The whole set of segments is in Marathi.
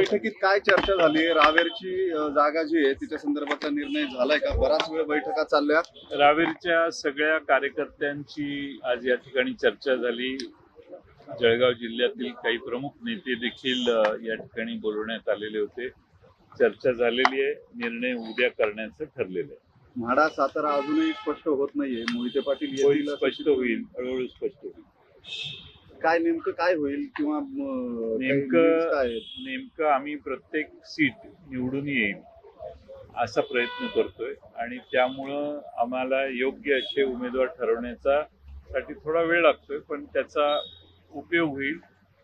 बैठकीत काय चर्चा झाली? रावेरची जागा जी आहे तिच्या संदर्भातला निर्णय झालाय का? बराच वेळ बैठका चालल्या. रावेरच्या सगळ्या कार्यकर्त्यांची आज या ठिकाणी चर्चा झाली. जळगाव जिल्ह्यातील काही प्रमुख नेते देखील या ठिकाणी बोलवण्यात आलेले होते. चर्चा झालेली आहे. निर्णय उद्या करण्याचं ठरलेलं आहे. म्हाडा सातारा अजूनही स्पष्ट होत नाहीये. मोहिते पाटील स्पष्ट होईल. हळूहळू स्पष्ट होईल. काय नेमकं काय होईल किंवा नेमकं-? नेमकं आम्ही प्रत्येक सीट निवडून येईल असा प्रयत्न करतोय आणि त्यामुळं आम्हाला योग्य असे उमेदवार ठरवण्याचा साठी थोडा वेळ लागतोय पण त्याचा उपयोग होईल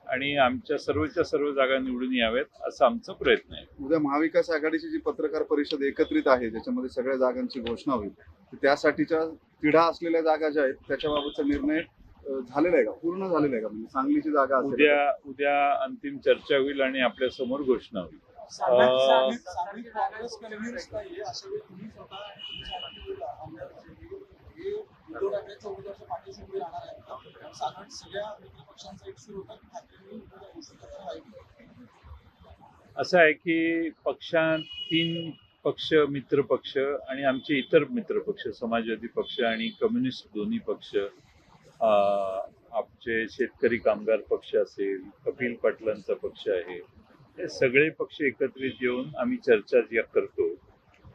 आणि आमच्या सर्वच्या सर्व जागा निवडून याव्यात असा आमचा प्रयत्न आहे उद्या महाविकास आघाडीची जी पत्रकार परिषद एकत्रित आहे ज्याच्यामध्ये सगळ्या जागांची घोषणा होईल त्यासाठीच्या तिढा असलेल्या जागा ज्या आहेत त्याच्याबाबतचा निर्णय झालेला आहे का? पूर्ण झालेला आहे का? म्हणजे सांगलीची जागा असेल. उद्या उद्या अंतिम चर्चा होईल आणि आपल्यासमोर घोषणा होईल. हे असं आहे की पक्षात तीन पक्ष मित्र पक्ष आणि आमचे इतर मित्र पक्ष समाजवादी पक्ष आणि कम्युनिस्ट दोन्ही पक्ष आमचे शेतकरी कामगार पक्ष असेल कपिल पाटलांचा पक्ष आहे हे सगळे पक्ष एकत्रित येऊन आम्ही चर्चा ज्या करतो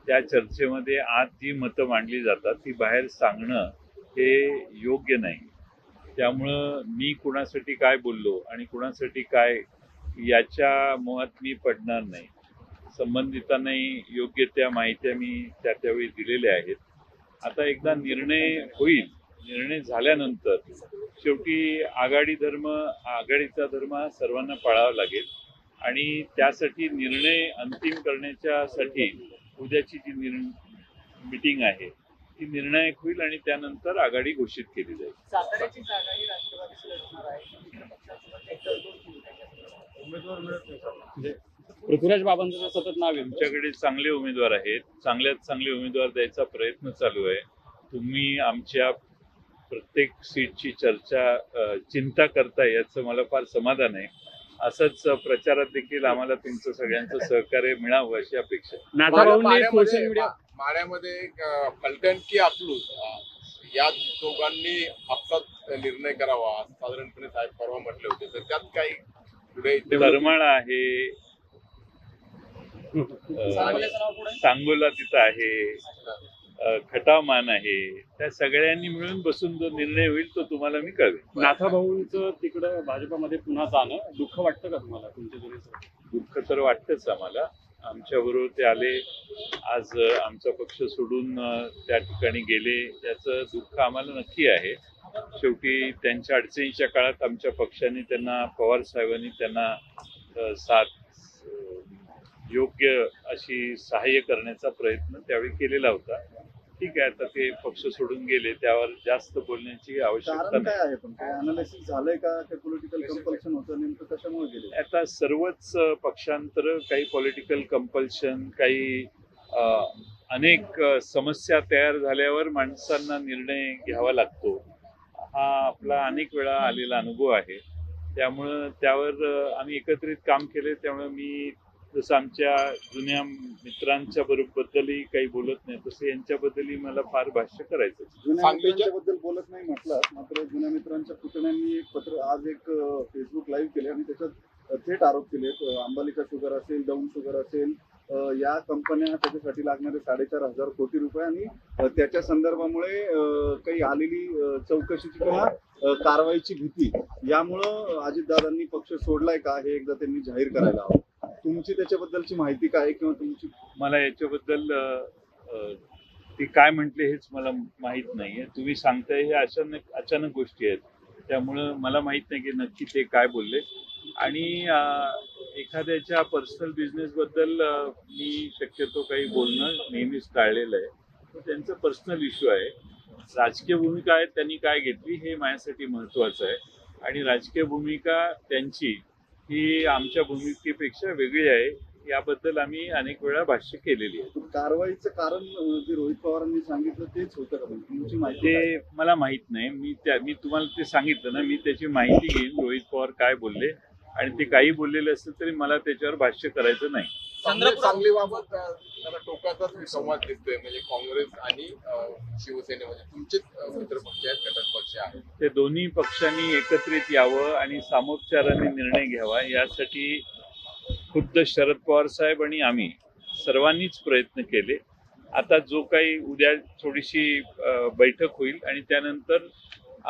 त्या चर्चेमध्ये आज जी मतं मांडली जातात ती बाहेर सांगणं हे योग्य नाही. त्यामुळं मी कुणासाठी काय बोललो आणि कुणासाठी काय याच्या मुळात मी पडणार नाही. संबंधितांनाही योग्य त्या माहित्या मी त्या त्यावेळी दिलेल्या आहेत. आता एकदा निर्णय होईल निर्णय झाल्यानंतर शेवटी आघाडी धर्म आघाडीचा धर्म हा सर्वांना पाळावा लागेल. आणि त्यासाठी निर्णय अंतिम करण्याच्यासाठी उद्याची जी निर् मिटिंग आहे ती निर्णायक होईल आणि त्यानंतर आघाडी घोषित केली जाईल. ही? पृथ्वीराज बाबांचं सतत नाव आहे. तुमच्याकडे चांगले उमेदवार आहेत. चांगल्यात चांगले उमेदवार द्यायचा प्रयत्न चालू आहे. तुम्ही आमच्या प्रत्येक सीटची चर्चा चिंता करताय याचं मला फार समाधान आहे. असंच प्रचारात देखील आम्हाला तुमचं सगळ्यांचं सहकार्य मिळावं अशी अपेक्षा आहे. नाथा भाऊंनी माड्यामध्ये- सोशल मीडिया मा- माड्यामध्ये एक, अं, फलटण की अं, या दोघांनी आपसात निर्णय करावा साधारणपणे साहेब परवा म्हटले होते. तर त्यात काही पुढे करमाळा आहे. सांगोला तिथं आहे. खटामान आहे. त्या सगळ्यांनी मिळून बसून जो निर्णय होईल तो तुम्हाला मी कळवेन. नाथा भाऊंचं तिकडं भाजपामध्ये पुन्हा जाणं दुःख वाटतं का तुम्हाला तुमच्या दोन्ही दुःख तर वाटतंच आम्हाला. आमच्या बरोबर ते आले. आज आमचा पक्ष सोडून त्या ठिकाणी गेले. याचं दुःख आम्हाला नक्की आहे. शेवटी त्यांच्या अडचणीच्या काळात आमच्या पक्षाने त्यांना पवार साहेबांनी त्यांना साथ योग्य अशी सहाय्य करण्याचा प्रयत्न त्यावेळी केलेला होता. ठीक आहे आता ते पक्ष सोडून गेले त्यावर जास्त बोलण्याची आवश्यकता कारण नाही. काय आहे पण? काय अनालिसिस झालंय का? ते पॉलिटिकल कंपल्शन होतं? नेमकं कशामुळे गेले? आता सर्वच पक्षांतर काही पॉलिटिकल कंपल्शन काही अ, अनेक अ, समस्या तयार झाल्यावर माणसांना निर्णय घ्यावा लागतो. हा आपला अनेक वेळा आलेला अनुभव आहे. त्यामुळं त्यावर अ, आम्ही एकत्रित काम केले त्यामुळे मी जसं आमच्या जुन्या मित्रांच्या बरोबरही काही बोलत नाही तसं यांच्याबद्दलही मला फार भाष्य करायचं जुन्या सांगलीच्या- मित्रांच्या बद्दल बोलत नाही म्हटलं मात्र जुन्या मित्रांच्या पुतण्यांनी एक पत्र आज एक फेसबुक लाईव्ह केले आणि त्याच्यात थेट आरोप केले. अंबालिका शुगर असेल डाऊन शुगर असेल या कंपन्या त्याच्यासाठी लागणारे साडेचार हजार कोटी रुपये आणि त्याच्या संदर्भामुळे काही आलेली चौकशीची किंवा कारवाईची भीती यामुळं अजितदादांनी पक्ष सोडलाय का हे एकदा त्यांनी जाहीर करायला हवं. तुमची त्याच्याबद्दलची माहिती काय आहे किंवा तुमची मला याच्याबद्दल ती ते काय म्हटले हेच मला माहीत नाहीये. तुम्ही सांगताय हे अचानक अचानक गोष्टी आहेत. त्यामुळं मला माहीत नाही की नक्की ते काय बोलले. आणि एखाद्याच्या पर्सनल बिझनेस बद्दल मी शक्यतो काही बोलणं नेहमीच टाळलेलं आहे. त्यांचं त्यांचा पर्सनल इश्यू आहे. राजकीय भूमिका आहे त्यांनी काय घेतली हे माझ्यासाठी महत्वाचं आहे. आणि राजकीय भूमिका त्यांची ही आमच्या भूमिकेपेक्षा वेगळी आहे. याबद्दल आम्ही अनेक वेळा भाष्य केलेली आहे. कारवाईचं कारण जे रोहित पवारांनी सांगितलं तेच होतं का तुमची माहिती? ते मला माहीत नाही. मी त्या मी तुम्हाला ते सांगितलं ना मी त्याची माहिती घेईन रोहित पवार काय बोलले. आणि ते काही बोललेले असतील तरी मला त्याच्यावर भाष्य करायचं नाही. सांगलीबाबत अ, जरा टोकाचाच संवाद दिसतोय. म्हणजे काँग्रेस आणि शिवसेनेमध्ये तुमचेच अ, मित्रपक्ष आहेत घटक पक्ष आहेत. ते दोन्ही पक्षांनी एकत्रित यावं आणि सामोपचाराने निर्णय घ्यावा यासाठी खुद्द शरद पवार साहेब आणि आम्ही सर्वांनीच प्रयत्न केले. आता जो काही उद्या थोडीशी बैठक होईल आणि त्यानंतर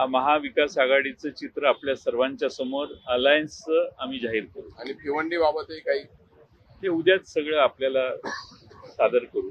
महाविकास आघाडीचं चित्र आपल्या सर्वांच्या समोर अलायन्सचं आम्ही जाहीर करू. आणि भिवंडी बाबतही काही ते उद्याच सगळं आपल्याला सादर करू.